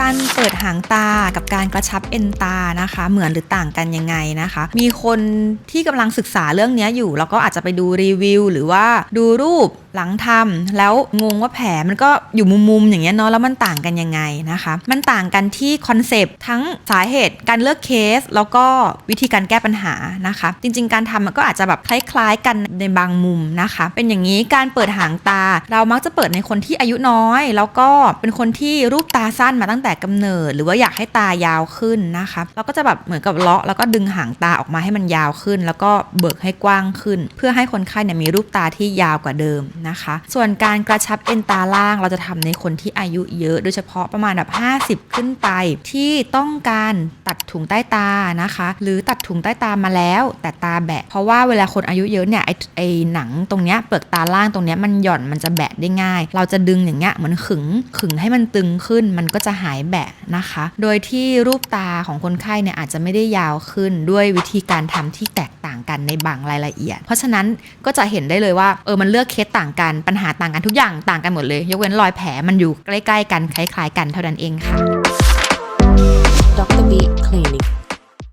การเปิดหางตากับการกระชับเอ็นตานะคะ เหมือนหรือต่างกันยังไงนะคะ มีคนที่กำลังศึกษาเรื่องนี้อยู่ แล้วก็อาจจะไปดูรีวิว หรือว่าดูรูป หลังทำแล้วงงว่าแผลมันก็อยู่มุมๆอย่างเงี้ยเนาะแล้วมันต่างกันยังไงนะคะ มันต่างกันที่คอนเซปต์ทั้งสาเหตุการเลือกเคส แล้วก็วิธีการแก้ปัญหานะคะ จริง ๆ การทำมันก็อาจจะแบบคล้ายๆ กันในบางมุมนะคะ เป็นอย่างนี้การเปิดหางตา เรามักจะเปิดในคนที่อายุน้อย แล้วก็เป็นคนที่รูปตาสั้นมาตั้งแต่กำเนิด หรือว่าอยากให้ตายาวขึ้นนะคะเราก็จะแบบเหมือนกับเลาะแล้วก็ดึงหางตาออกมาให้มันยาวขึ้น แล้วก็เบิกให้กว้างขึ้น เพื่อให้คนไข้เนี่ยมีรูปตาที่ยาวกว่าเดิมนะคะ ส่วนการกระชับเอ็นตาล่างเราจะทำในคนที่อายุเยอะโดยเฉพาะประมาณแบบ 50 ขึ้นไป ที่ต้องการตัดถุงใต้ตานะคะ หรือตัดถุงใต้ตามาแล้ว แต่ตาแบะ เพราะว่าเวลาคนอายุเยอะเนี่ยไอไอหนังตรงเนี้ยเปลือกตาล่างตรงเนี้ยมันหย่อนมันจะแบะได้ง่าย เราจะดึงอย่างเงี้ยเหมือนขึงขึงให้มันตึงขึ้นมันก็จะหายแบะนะคะ โดยที่รูปตาของคนไข้เนี่ยอาจจะไม่ได้ยาวขึ้นด้วยวิธีการทำที่แตก กันในบางรายละเอียด เพราะฉะนั้นก็จะเห็นได้เลยว่าเออมันเลือกเคสต่างกันปัญหาต่างกันทุกอย่างต่างกันหมดเลย ยกเว้นรอยแผลมันอยู่ใกล้ ๆ กันคล้าย ๆ กันเท่านั้นเองค่ะ